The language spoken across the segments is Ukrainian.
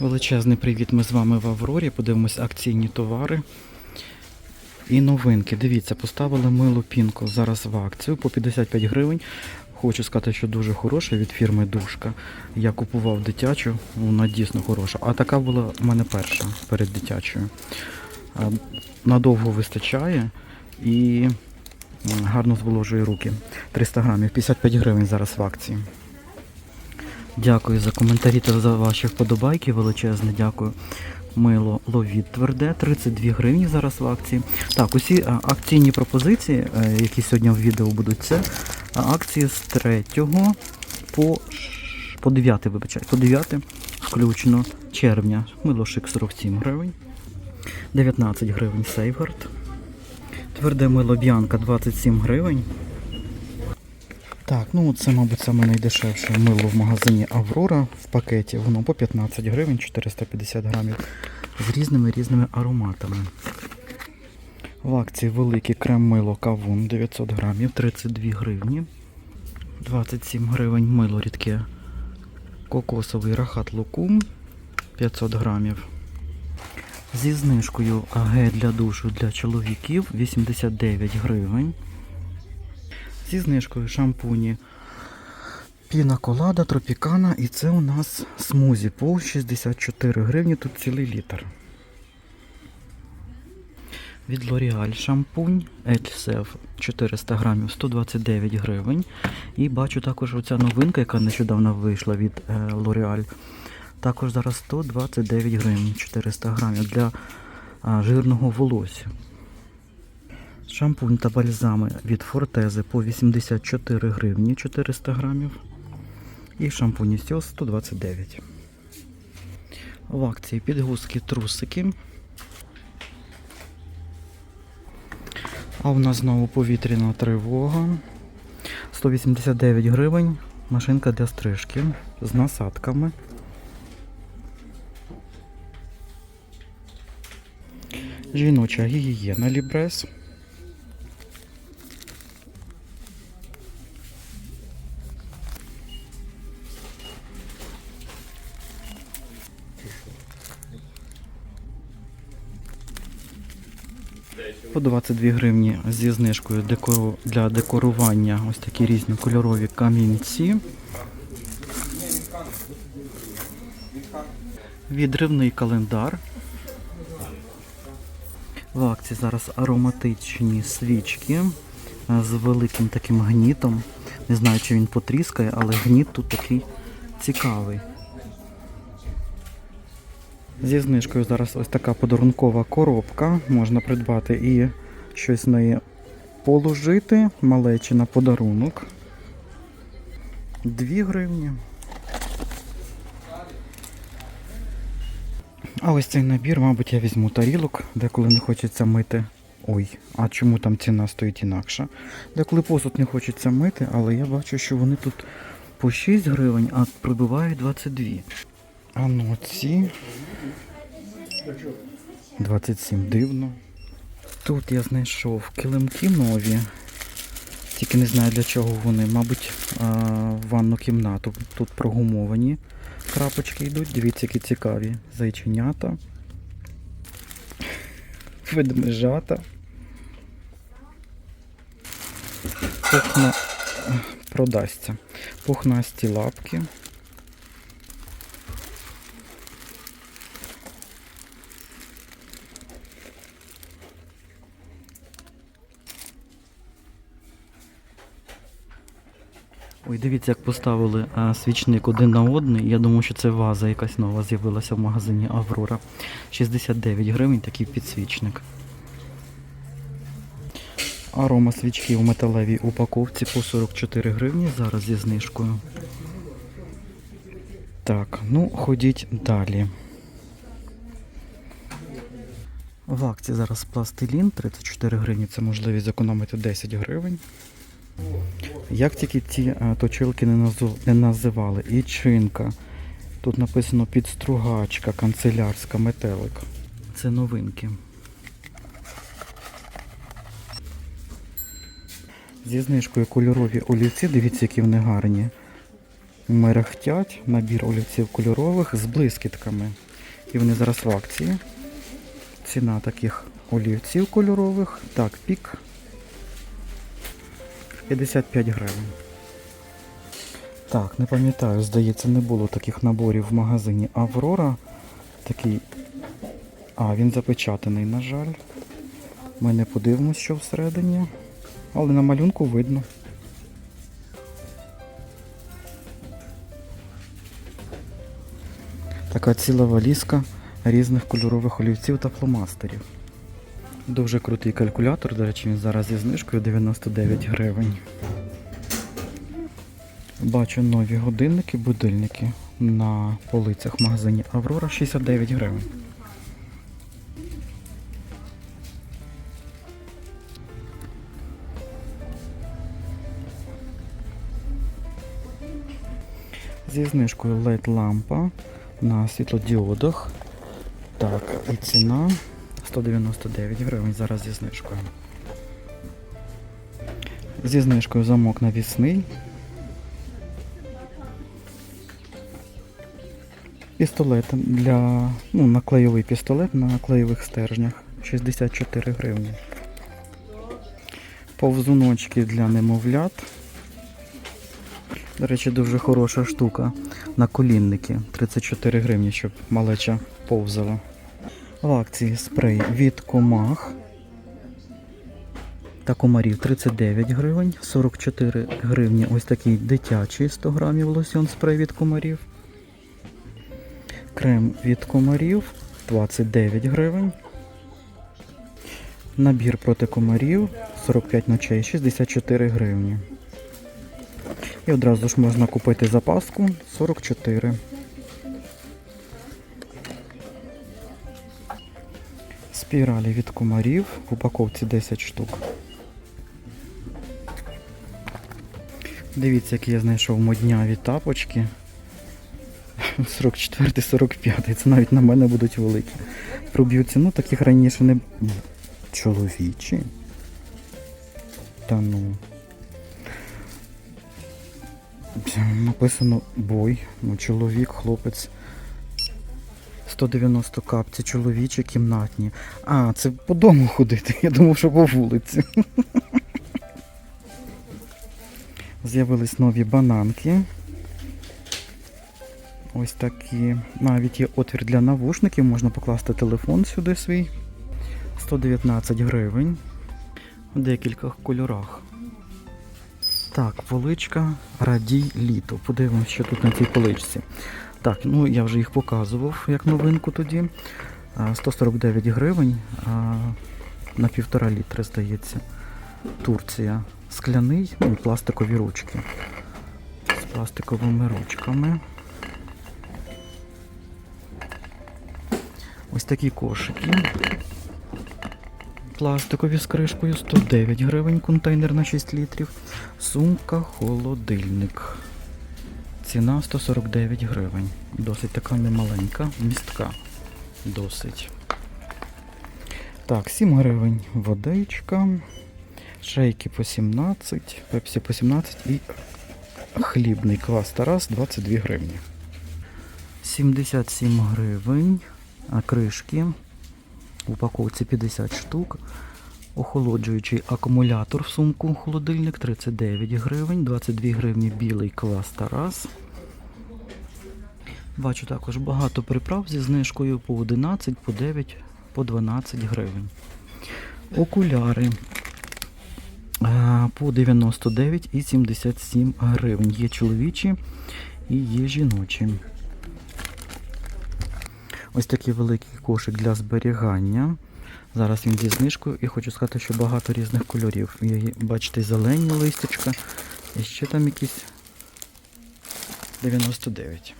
Величезний привіт, ми з вами в Аврорі. Подивимось акційні товари і новинки. Дивіться, поставили мило пінко зараз в акцію по 55 гривень. Хочу сказати, що дуже хороша від фірми Душка. Я купував дитячу, вона дійсно хороша. А така була в мене перша перед дитячою. Надовго вистачає і гарно зволожує руки. 300 грамів, 55 гривень зараз в акції. Дякую за коментарі та за ваші вподобайки. Величезне дякую. Мило ловіт тверде, 32 гривні зараз в акції. Так, усі акційні пропозиції, е, які сьогодні в відео будуть, це акції з 3 по, по 9, вибачай, по 9 включно червня. Мило шик 47 гривень, 19 гривень Сейфгард. Тверде мило Б'янка 27 гривень. Так, ну це, мабуть, саме найдешевше мило в магазині Аврора в пакеті. Воно по 15 гривень, 450 грамів з різними різними ароматами. В акції великий крем-мило кавун 900 грамів, 32 гривні. 27 гривень мило рідке. Кокосовий рахат лукум 500 грамів. Зі знижкою гель для душу для чоловіків 89 гривень. Зі знижкою шампуні Піна Колада, Тропікана і це у нас смузі по 64 гривні, тут цілий літр. Від L'Oreal шампунь Elsev 400 грамів 129 гривень. І бачу також оця новинка, яка нещодавно вийшла від е, L'Oreal. Також зараз 129 гривень 400 грамів для жирного волосся. Шампунь та бальзами від Фортези по 84 гривні 400 грамів. І шампунь Істіос 129. В акції підгузки трусики. А у нас знову повітряна тривога. 189 гривень. Машинка для стрижки з насадками. Жіноча гігієна Лібрес. По 22 гривні зі знижкою для декорування ось такі різні кольорові камінці. Відривний календар. В акції зараз ароматичні свічки е, з великим таким гнітом. Не знаю, чи він потріскає, але гніт тут такий цікавий. Зі знижкою зараз ось така подарункова коробка. Можна придбати і щось в неї положити. Малечі на подарунок. 2 гривні. А ось цей набір, мабуть, я візьму тарілок, деколи не хочеться мити. Ой, а чому там ціна стоїть інакша? Деколи посуд не хочеться мити, але я бачу, що вони тут по 6 гривень, а прибувають 22. А ну ці 27 дивно. Тут я знайшов килимки нові. Тільки не знаю для чого вони. Мабуть, в ванну кімнату. Тут прогумовані крапочки йдуть. Дивіться, які цікаві. Зайченята. Ведмежата. Пухна... Продасться. Пухнасті лапки. Ой, дивіться, як поставили а, свічник один на одний. Я думаю, що це ваза якась нова з'явилася в магазині Аврора. 69 гривень такий підсвічник. Арома свічки у металевій упаковці по 44 гривні. Зараз зі знижкою. Так, ну ходіть далі. В акції зараз пластилін 34 гривні. Це можливість зекономити 10 гривень. Як тільки ці е, точилки не, називали, і чинка. Тут написано підстругачка, канцелярська, метелик. Це новинки. Зі знижкою кольорові олівці, дивіться, які вони гарні. Мерехтять, набір олівців кольорових з блискітками. І вони зараз в акції. Ціна таких олівців кольорових. Так, пік 55 гривень. Так, не пам'ятаю, здається, не було таких наборів в магазині Аврора. Такий. А, він запечатаний, на жаль. Ми не подивимось, що всередині. Але на малюнку видно. Така ціла валізка різних кольорових олівців та фломастерів. Дуже крутий калькулятор, до речі, він зараз зі знижкою 99 гривень. Бачу нові годинники, будильники на полицях в магазині Аврора 69 гривень. Зі знижкою LED лампа на світлодіодах. Так, і ціна 199 гривень зараз зі знижкою. Зі знижкою замок навісний. Пістолет для ну, наклеєвий пістолет на клеєвих стержнях 64 гривні. Повзуночки для немовлят. До речі, дуже хороша штука. На колінники 34 гривні, щоб малеча повзала. В акції спрей від комах та комарів 39 гривень, 44 гривні ось такий дитячий 100 грамів лосьон спрей від комарів. Крем від комарів 29 гривень. Набір проти комарів 45 ночей 64 гривні. І одразу ж можна купити запаску 44. Спіралі від комарів в упаковці 10 штук. Дивіться, які я знайшов модняві тапочки. 44-45. Це навіть на мене будуть великі. Проб'ю ціну таких раніше не. Чоловічі? Та ну. Написано бой. Ну, чоловік, хлопець. 190 капці, чоловічі, кімнатні. А, це по дому ходити. Я думав, що по вулиці. З'явились нові бананки. Ось такі. Навіть є отвір для навушників, можна покласти телефон сюди свій. 119 гривень. В декількох кольорах. Так, поличка Радій літо. Подивимося, що тут на цій поличці. Так, ну я вже їх показував як новинку тоді. 149 гривень на півтора літра, здається. Турція. Скляний, ну пластикові ручки. З пластиковими ручками. Ось такі кошики. Пластикові з кришкою 109 гривень, контейнер на 6 літрів. Сумка, холодильник. Ціна 149 гривень. Досить така немаленька, містка. Досить. Так, 7 гривень водичка. Шейки по 17, пепсі по 17 і хлібний квас Тарас 22 гривні. 77 гривень. А кришки. В упаковці 50 штук. Охолоджуючий акумулятор в сумку холодильник 39 гривень, 22 гривні білий клас Тарас. Бачу також багато приправ зі знижкою по 11, по 9, по 12 гривень. Окуляри по 99 і 77 гривень. Є чоловічі і є жіночі. Ось такий великий кошик для зберігання. Зараз він зі знижкою і хочу сказати, що багато різних кольорів. Бачите, зелені листячка і ще там якісь 99.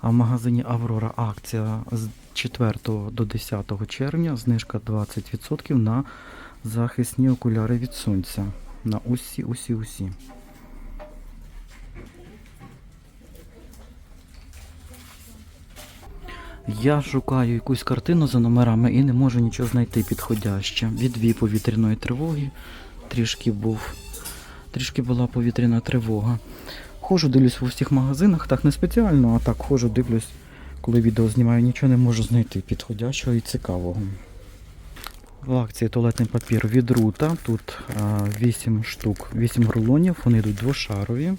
А в магазині Аврора акція з 4 до 10 червня, знижка 20% на захисні окуляри від сонця. На усі, усі, усі. Я шукаю якусь картину за номерами і не можу нічого знайти підходяще. Відвій повітряної тривоги. Трішки був. Трішки була повітряна тривога. Ходжу, дивлюсь в усіх магазинах, так не спеціально, а так ходжу, дивлюсь коли відео знімаю, нічого не можу знайти підходящого і цікавого. В акції туалетний папір від рута. Тут а, 8 штук, 8 рулонів, вони йдуть двошарові.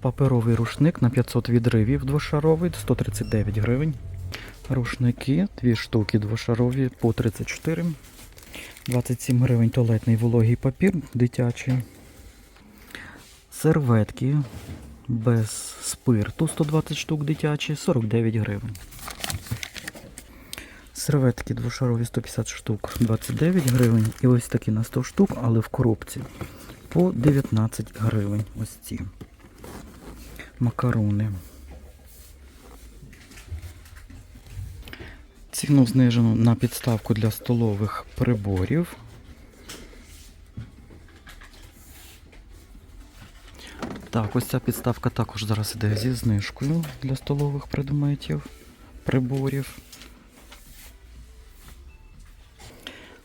Паперовий рушник на 500 відривів двошаровий, 139 гривень. Рушники, дві штуки двошарові по 34. 27 гривень туалетний вологий папір дитячий. Серветки без спирту 120 штук дитячі, 49 гривень. Серветки двошарові 150 штук 29 гривень. І ось такі на 100 штук, але в коробці по 19 гривень. Ось ці макарони. Ціну знижено на підставку для столових приборів. Так, ось ця підставка також зараз іде зі знижкою для столових предметів, приборів.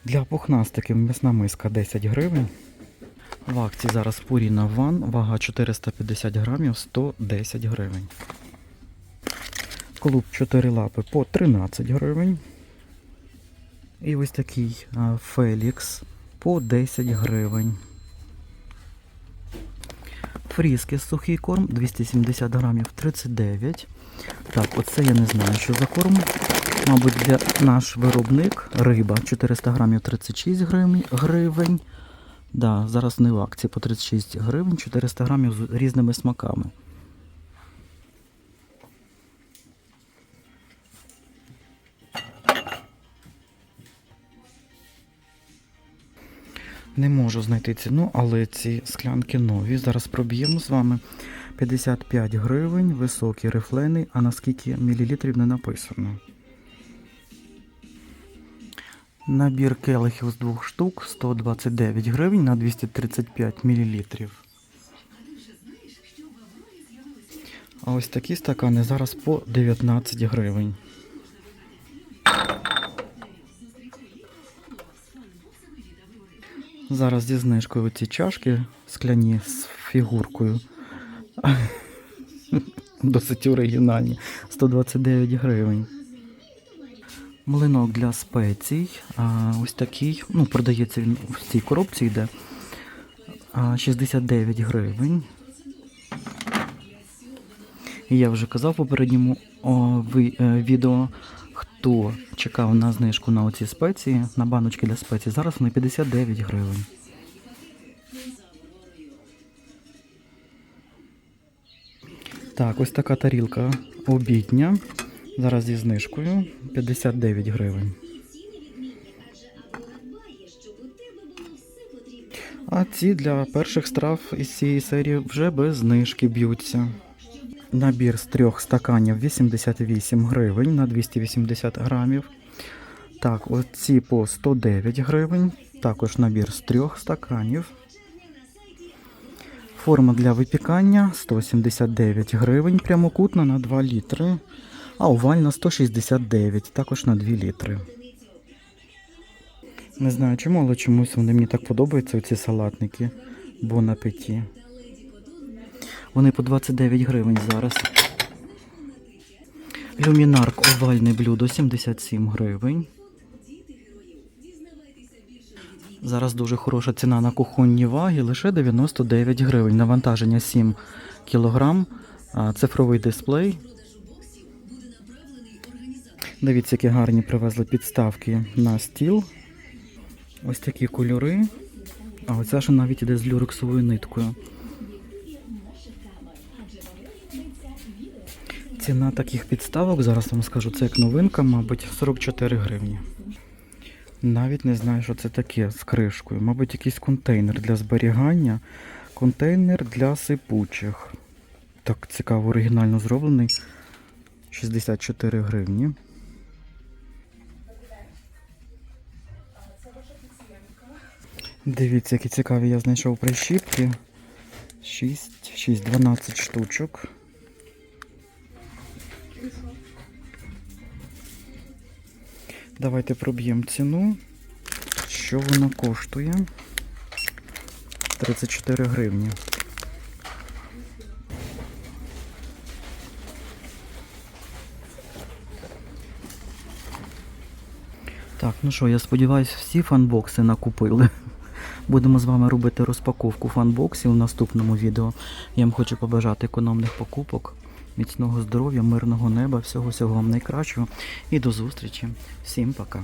Для пухнастиків м'ясна миска 10 гривень. В акції зараз Purina Ван, вага 450 грамів, 110 гривень. Клуб 4 лапи по 13 гривень. І ось такий Фелікс по 10 гривень. Фріски сухий корм 270 грамів 39. Так, оце я не знаю, що за корм. Мабуть, для наш виробник риба 400 грамів 36 гривень. Да, зараз не в акції по 36 гривень, 400 грамів з різними смаками. Не можу знайти ціну, але ці склянки нові. Зараз проб'ємо з вами 55 гривень, високі рифлени, а на скільки мілілітрів не написано. Набір келихів з двох штук 129 гривень на 235 мілілітрів. А ось такі стакани зараз по 19 гривень. Зараз зі знижкою ці чашки скляні з фігуркою. Досить оригінальні. 129 гривень. Млинок для спецій. Ось такий. Ну, продається він в цій коробці йде. А, 69 гривень. І я вже казав в попередньому о, ви, е, відео, хто чекав на знижку на оці спеції, на баночки для спецій. Зараз вони 59 гривень. Так, ось така тарілка обідня. Зараз зі знижкою 59 гривень. А ці для перших страв із цієї серії вже без знижки б'ються. Набір з трьох стаканів 88 гривень на 280 грамів. Так, оці по 109 гривень. Також набір з трьох стаканів. Форма для випікання 179 гривень, прямокутна на 2 літри, а овальна 169, також на 2 літри. Не знаю чому, але чомусь вони мені так подобаються, ці салатники Бон апеті. Вони по 29 гривень зараз. Люмінарк овальне блюдо 77 гривень. Зараз дуже хороша ціна на кухонні ваги, лише 99 гривень. Навантаження 7 кг. Цифровий дисплей. Дивіться, які гарні привезли підставки на стіл. Ось такі кольори. А оця ще навіть іде з люрексовою ниткою. Ціна таких підставок, зараз вам скажу, це як новинка, мабуть, 44 гривні. Навіть не знаю, що це таке з кришкою. Мабуть, якийсь контейнер для зберігання. Контейнер для сипучих. Так цікаво, оригінально зроблений. 64 гривні. Дивіться, які цікаві я знайшов прищіпки. 6, 6, 12 штучок. Давайте проб'ємо ціну. Що вона коштує? 34 гривні. Так, ну що, я сподіваюся, всі фанбокси накупили. Будемо з вами робити розпаковку фанбоксів у наступному відео. Я вам хочу побажати економних покупок, міцного здоров'я, мирного неба, всього всього вам найкращого. І до зустрічі. Всім пока.